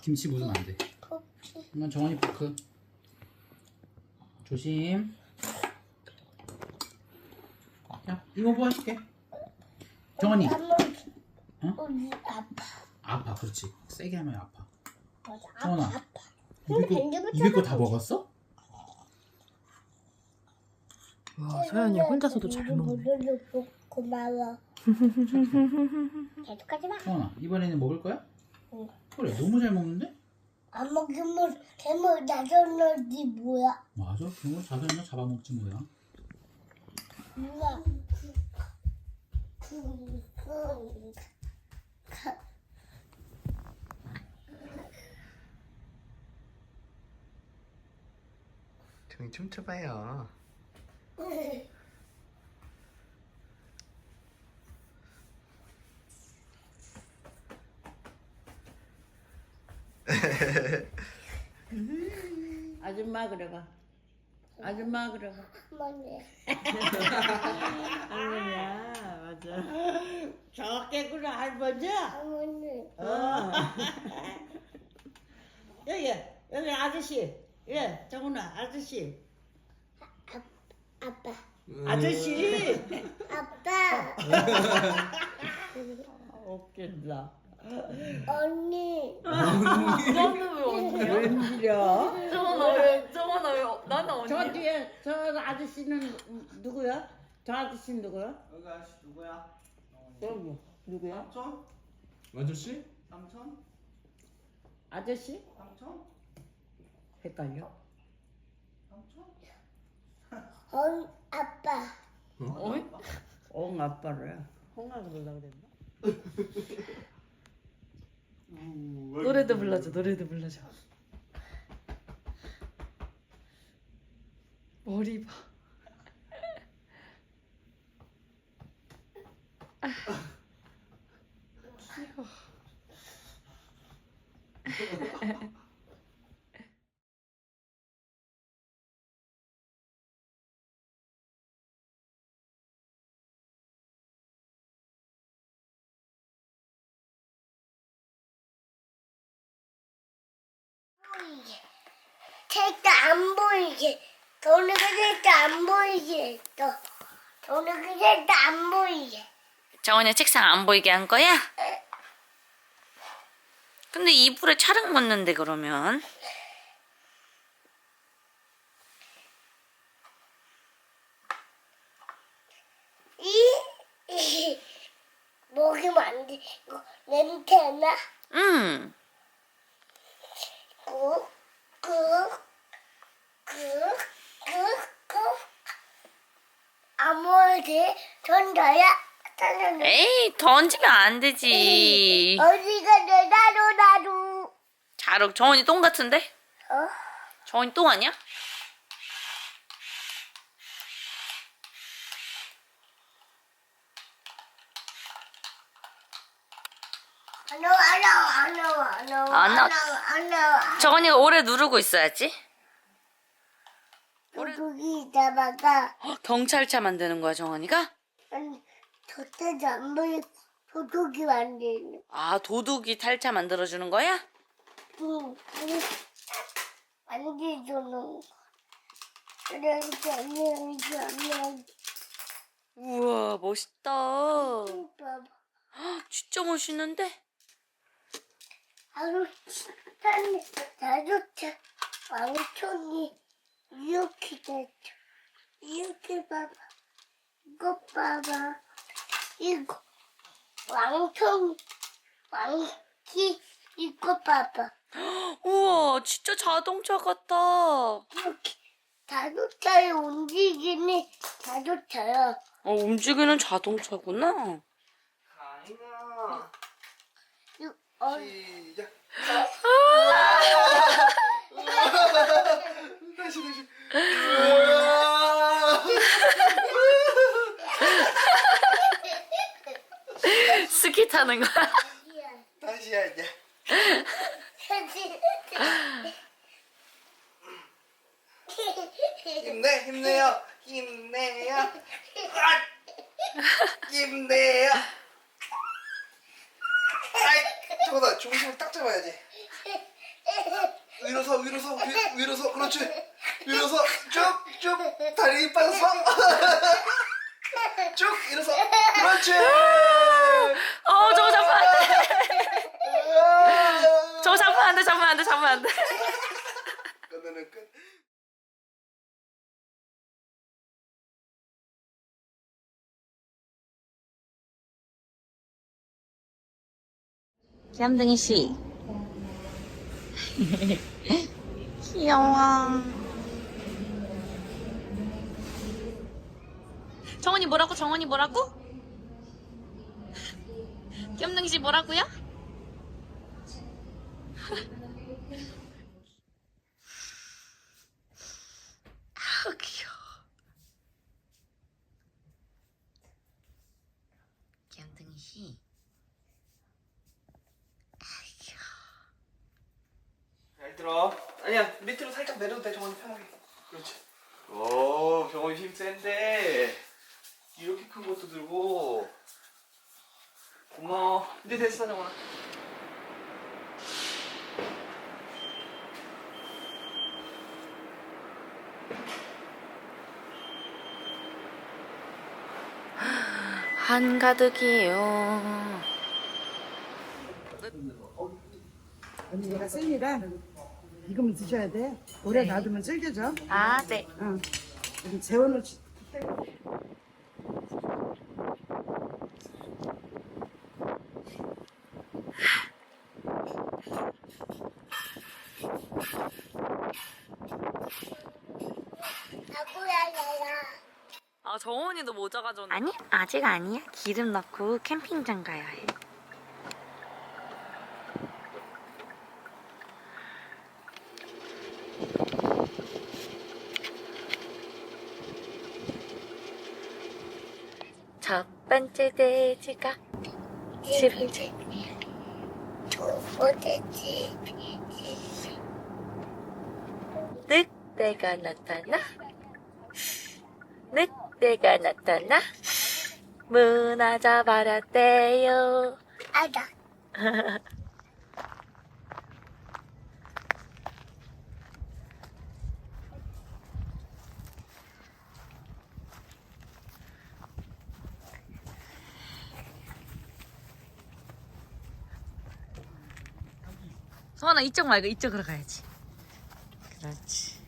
김치 묻으면 안 돼. 이건 정원이 포크. 조심. 야, 이거 뭐 해줄게. 정원이. 어? 우리 아파. 아파, 그렇지. 세게 하면 아파. 맞아. 정원아. 아파. 거, 밴드부터 입에 거다 먹었어? 와 서연이 혼자서도 잘 먹네. 먹네. 고마워. 계속하지 마. 정원아, 이번에는 먹을 거야? 응. 그래, 너무 잘 먹는데? 안 먹으면 괴물 나서너지 뭐야? 맞아, 그거 자전거 잡아먹지 뭐야. 누가? 정이 춤춰봐요. 아줌마 그래봐. 아줌마 그래봐. 어머니. 할머니야 맞아. 저게 그래 할머니야. 어머니. 어. 여기 여기 아저씨. 예 정훈아 아저씨. 아빠. 아저씨. 아빠. 웃긴다. 언니. 나는 왜 언니야? 웬일이야? 정원아 왜 정원아 왜 나는 언니? 저 뒤에 저 아저씨는 누구야? 저 아저씨 누구야? 여기 아저씨 누구야? 여기 누구야? 삼촌? 아저씨? 삼촌? 아저씨? 삼촌? 헷갈려? 삼촌? 언 아빠. 어이? 엉 아빠를 홍아 그러려고 그랬나? 노래도 불러줘 노래도 불러줘. 머리 봐. 아. 귀여워. 보이게. 절대 안 보이게. 도는 거 절대 안 보이게. 또거 절대 안 보이게. 정원이 책상 안 보이게 한 거야? 근데 이불에 차륵 묻는데 그러면 이, 이 먹으면 안 돼. 이거 냄새나? 음 꾹, 꾹, 꾹, 꾹, 꾹. 아무리 던져야 던져. 에이 던지면 안 되지 어디가 내 나루 나루. 자륵 정원이 똥 같은데? 어? 정원이 똥 아니야? 안 나와 안 나와 안 나와 안 나와 안 나와. 안 나와. 정원이가 오래 누르고 있어야지 도둑이 잡아가 헉, 경찰차 만드는 거야 정원이가? 아니 안 보이 도둑이 만드는. 아 도둑이 탈차 만들어주는 거야? 거. 그래서 안녕하지 안녕. 우와 멋있다 봐봐. 헉, 진짜 멋있는데? 자동차 왕천이 이렇게 됐죠. 이렇게 봐봐. 이거 봐봐. 이거 왕천 왕키 이거 봐봐. 우와 진짜 자동차 같다. 이렇게 자동차에 움직이는 자동차야. 어 움직이는 자동차구나. 가인아 어, 시작. 다시 다시 스키 타는 거야? 다시야 이제 힘내 힘내요. 힘내요. 아! 힘내요. 아이 저거다. 중심을 딱 잡아야지. 위로 서 위로 서 위, 위로 서. 그렇지. 위로 서 쭉쭉. 다리 빠졌어 쭉 위로 서. 그렇지. 어 저거 돼. 저거 잡으면 안 돼. 잡으면 안 돼. 잡으면 안 돼. 끝내는 끝 귀염둥이 씨. 귀여워. 정원이 뭐라고? 정원이 뭐라고? 귀염둥이 씨 뭐라고요? 아우 귀여워. 씨. 잘 들어. 아니야 밑으로 살짝 내려도 돼 정원이 편하게. 그렇지. 오 정원이 힘 센데. 이렇게 큰 것도 들고. 고마워. 이제 됐어 정원아 한가득이에요. 언니 얘가 생이라 이거만 드셔야 돼. 오래 놔두면 질겨져. 아, 네. 응. 우리 재워놓 나고야 나야. 아, 가져온 아니, 아직 아니야. 기름 넣고 캠핑장 가야 해. 첫 번째 돼지가 집을 어땠지? 늑대가 나타나 늑 대가 나타나? 문화 잡아랐대요. 아다. 소원아 이쪽 말고 이쪽으로 가야지. 그렇지.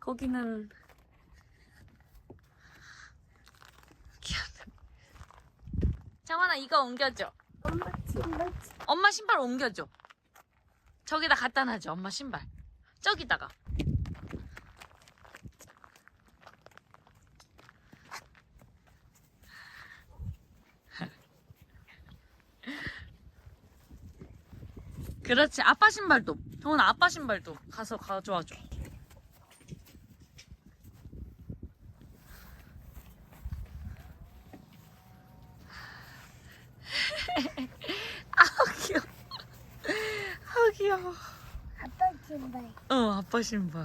거기는 정원아 이거 옮겨줘. 엄마 신발. 엄마 신발 옮겨줘. 저기다 갖다 놔줘 엄마 신발. 저기다가. 그렇지 아빠 신발도. 정원아 아빠 신발도 가서 가져와줘 아우 귀여워 아우 귀여워 아빠 신발. 어 아빠 신발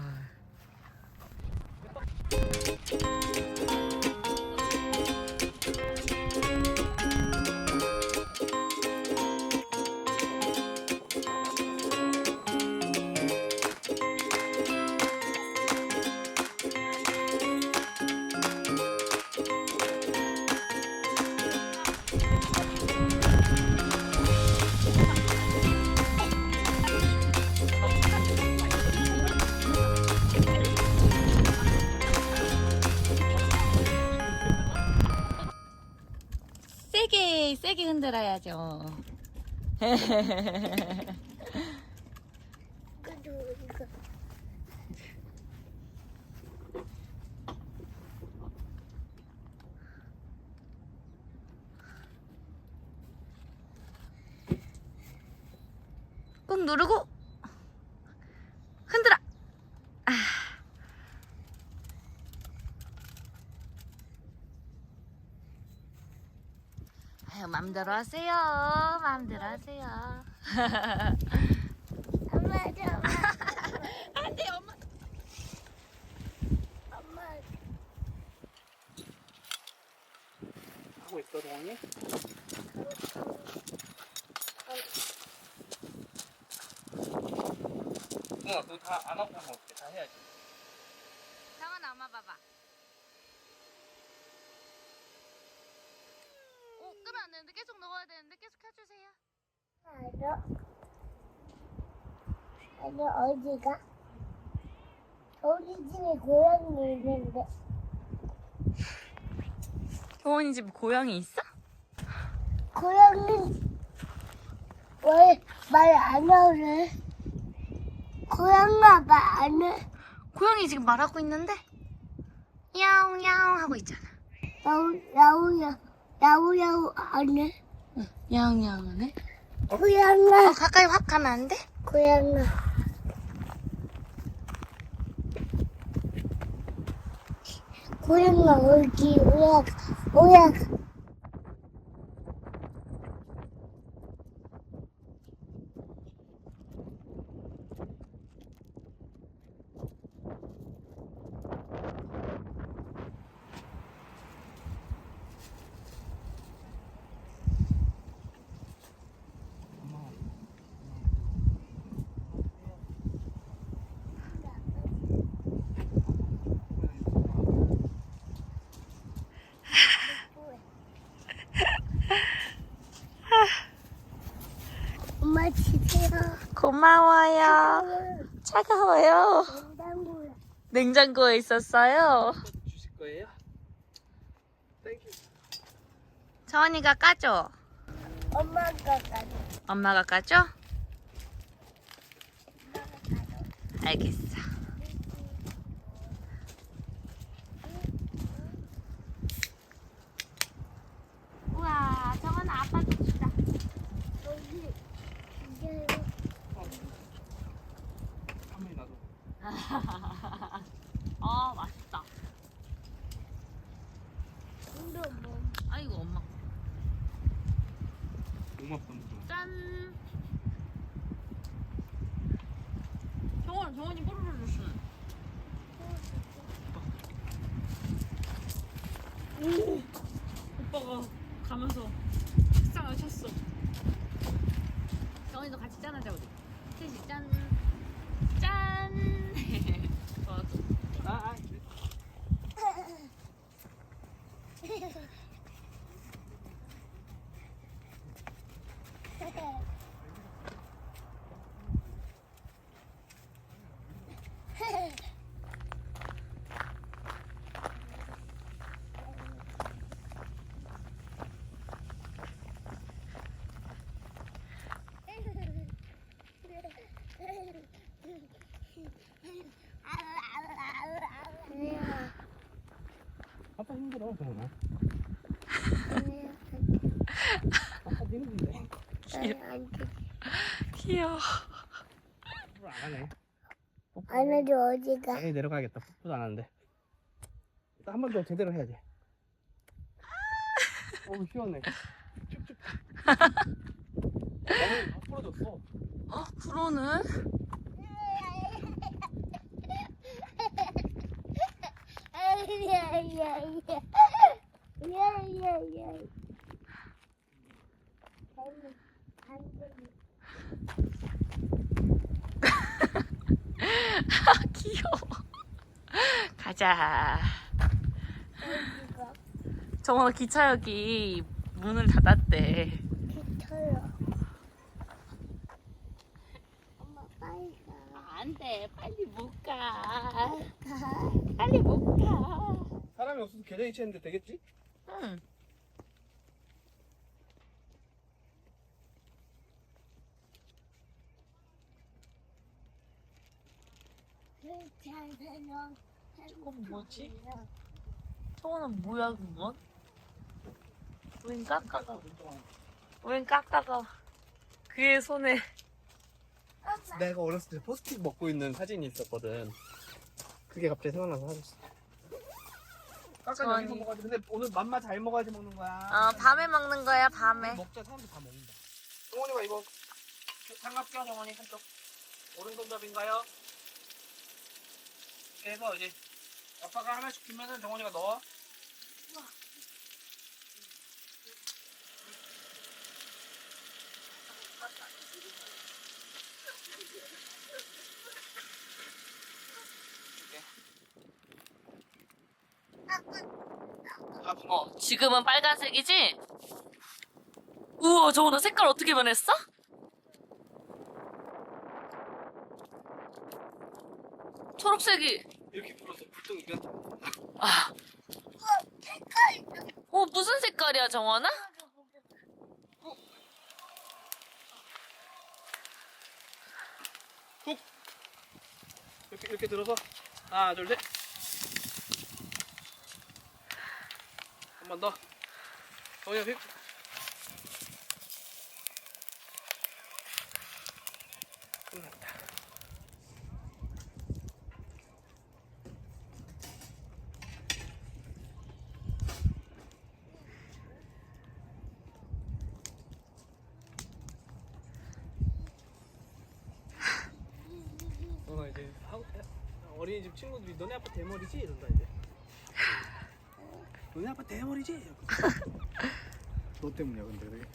꾹 누르고 흔들어. 아. 아유 맘대로 하세요. 맘대로 하세요. 엄마 좀. 안돼 엄마. 엄마. 하고 있어 정원이 정훈아 그거 다안 하고 하면 어떡해 다 해야지 정원아 엄마 봐봐. 오 끄면 안 되는데 계속 넣어야 되는데 계속 켜주세요. 알아? 알아 어디가? 우리 집에 고양이 있는데 교원이 집에 고양이 있어? 고양이 왜말 안 하래? 고양이가 말안 해? 고양이 지금 말하고 있는데? 야옹 야옹 하고 있잖아. 야우 야우야 야우야우 안 해? 야옹 야옹 하네. 고양아 어 가까이 확 가면 안 돼? 고양아 고양아 어디 오야 오야 엄마 주세요 고마워요. 차가워요. 냉장고에 냉장고에 있었어요. 주실 거예요? 땡큐 정원이가 까줘. 엄마가 가져 엄마가 까줘? 알겠어. 우와, 정원아 아빠도 주다. 여기 이제 가만히 놔둬 아, 맛있다. 이거 뭐 아이고, 엄마. 엄마 번 짠. 정원, 정원이 뽀로로 줬어. 오빠가 가면서 식상을 쳤어. 정원이도 같이 짠하자 우리. 셋이 짠. 짠. 좋아. 아, 아. 아빠 힘들어 정훈아 아빠 힘든데. 귀여워. 뽀뽀 안 하네. 안 해도 어디가. 당연히 내려가야겠다. 뽀뽀도 안 하는데. 한 번 더 제대로 해야지. 어우 시원해 쭉쭉 너무 다 부러졌어 어, 프로는? 귀여워. 가자. 정원아 기차역이 문을 닫았대. 기차요. 엄마 빨리 가. 안 돼. 빨리 못 가. 빨리 못 가. 계정이 채는데 되겠지? 응. 이건 뭐지? 저거는 뭐야 그건? 웬 깎아가 웬 깎아가 그의 손에 내가 어렸을 때 포스틱 먹고 있는 사진이 있었거든 그게 갑자기 생각나서 사줬어 깎아. 여기서 먹어야지 근데 오늘 맘마 잘 먹어야지 먹는 거야. 어 밤에 먹는 거야 밤에. 먹자. 사람들 다 먹는다. 정원이가 이거 장갑 껴 정원이 한쪽. 오른손잡인가요? 그래서 이제 아빠가 하나씩 주면은 정원이가 넣어 어, 지금은 빨간색이지? 우와, 저거 나 색깔 어떻게 변했어? 초록색이. 이렇게 불어서 불똥이가 아. 어, 무슨 색깔이야, 정원아? 이렇게 이렇게 들어서 하나 둘 셋. 번 더. 정현 휙. 끝났다. 어 이제 하- 어린이집 친구들이 너네 아빠 대머리지 이런다 이제. 너네 아빠 대머리지. 너 때문이야 근데 그게.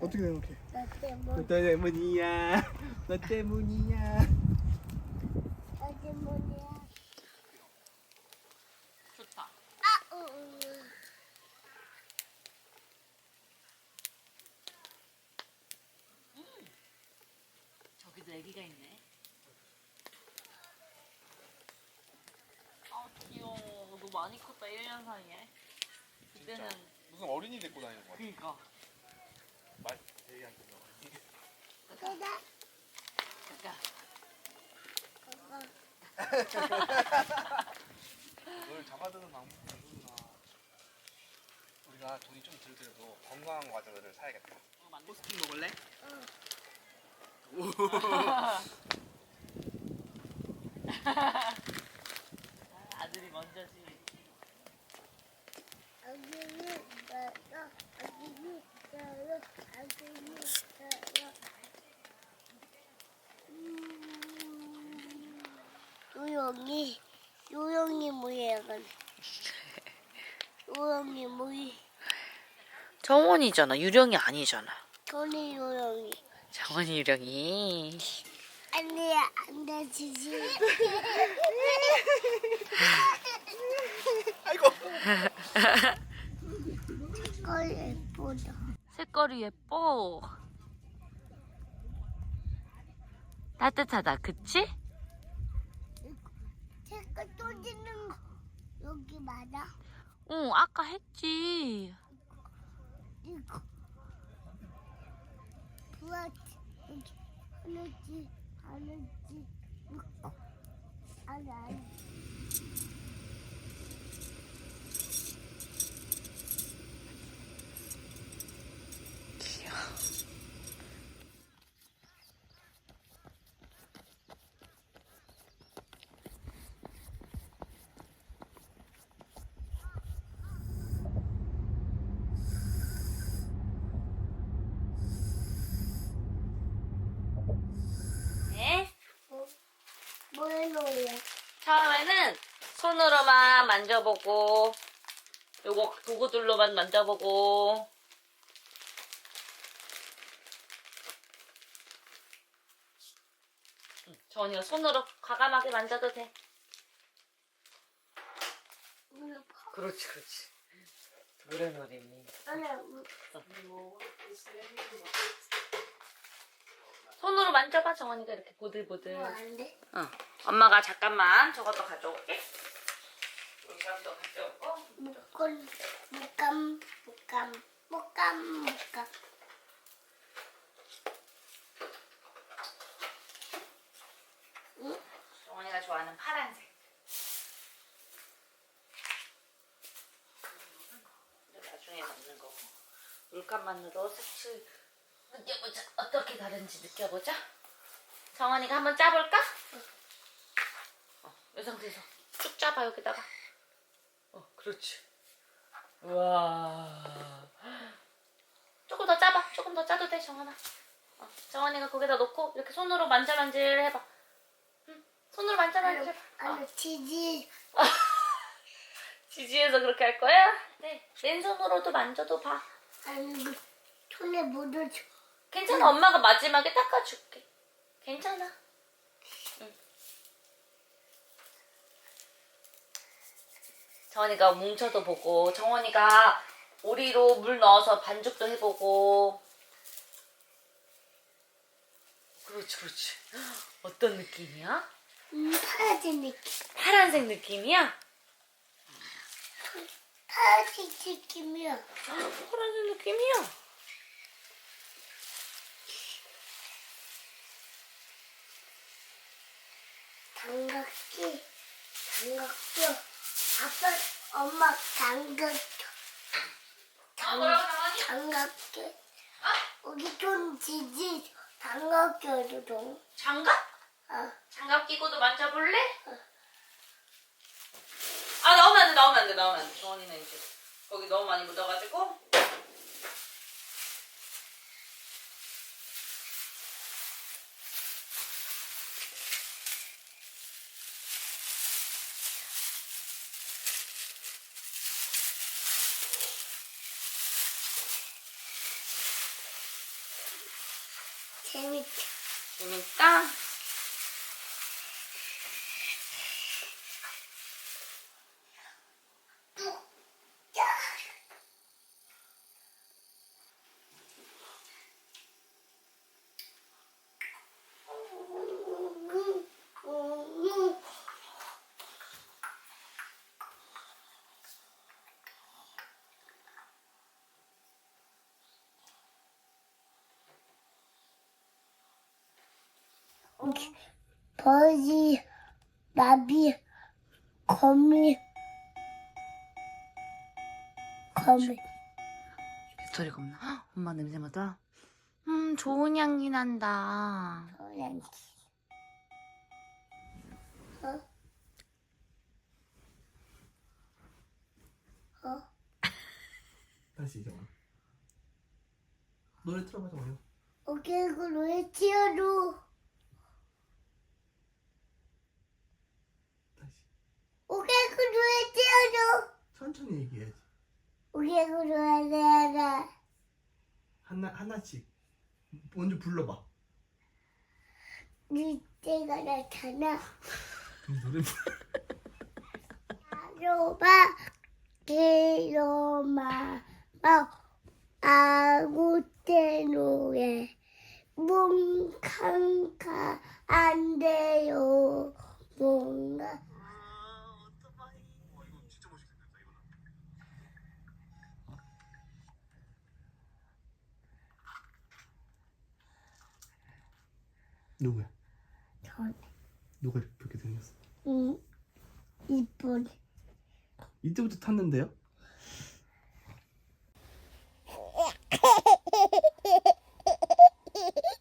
어떻게 생각해? 나 때문에 너 때문이야. 너 때문이야. 나 때문이야. 좋다. 아, 응, 응, 응. 저기도 애기가 있네. 아, 귀여워. 너 많이 컸다, 1년 사이에. 그때는, 무슨 어린이 데리고 다니는 거야? 그니까. 말 되게 안. 그니까. 널 잡아드는 방법이 있구나. 우리가 돈이 좀 들더라도 건강한 과자들을 사야겠다. 포스팅 먹을래? 아들이 먼저지. 아기는 나가, 아기는 나가, 아기는 나가. 음, 요영이, 요영이 뭐야, 이건? 요영이 뭐야? 정원이잖아. 유령이 아니잖아. 돈이 요영이. 정원이 유령이. 아니야, 안 다치지. 아이고. 어, 예쁘다. 색깔이 예뻐. 따뜻하다, 그치? 색깔 떠지는 거 여기 맞아? 응, 아까 했지. 이거 부었지 여기 하늘지 하늘지 이거 아니 아니 네. 뭐의 놀이야? 처음에는 손으로만 만져보고, 요거 도구들로만 만져보고, 응, 정원이가 손으로 과감하게 만져도 돼. 그렇지, 그렇지. 노래놀이. 아니 손으로 만져봐, 정원이가 이렇게 보들보들. 뭐안 돼? 어. 엄마가 잠깐만 저것도 가져올게. 여기서도 가져오고. 목건 목감 목감 목감 목감 정원이가 좋아하는 파란색. 나중에 넣는 거고. 물감만으로 색칠 느껴보자. 어떻게 다른지 느껴보자. 정원이가 한번 짜볼까? 어, 이 상태에서 쭉 짜봐 여기다가. 어, 그렇지. 우와. 조금 더 짜봐. 조금 더 짜도 돼, 정원아. 어, 정원이가 거기다 놓고 이렇게 손으로 만져만질 해봐. 응, 손으로 만져만질 해봐. 어. 아니 지지 지지해서 그렇게 할 거야? 네. 맨손으로도 만져도 봐. 아니 손에 묻어줘 괜찮아. 엄마가 마지막에 닦아줄게. 괜찮아. 정원이가 뭉쳐도 보고 정원이가 오리로 물 넣어서 반죽도 해보고 그렇지 그렇지 어떤 느낌이야? 음, 파란색 느낌. 파란색 느낌이야? 파란색 느낌이야. 파란색 느낌이야? 장갑기, 장갑기. 아빠, 엄마 장갑, 정원이? 장갑기. 우리 돈 지지 장갑기도 돈. 장갑? 아, 장갑 끼고도 만져볼래? 아 나오면 안돼 나오면 안돼 나오면 안돼 정원이는 이제 거기 너무 많이 묻어가지고 재밌다. 재밌다 벌이, 나비, 거미, 거미. 없나? 헉, 엄마 냄새 맡아? 음 좋은 향기 난다 고양이. 어? 어? 다시 정원. 노래 틀어봐 정원. 어깨를 왜 튀어도 다시. 어깨를 왜 튀어도 천천히 얘기해야지. 어깨를 왜 내라 하나 하나씩. 먼저 불러봐. 늑대가 나타나. 노래 불러. 아로마 게로마 마 아구테노에 뭉캉카 안 돼요. 뭔가 누구야? 전 누가 이렇게 생겼어? 이 이쁜 이때부터 탔는데요?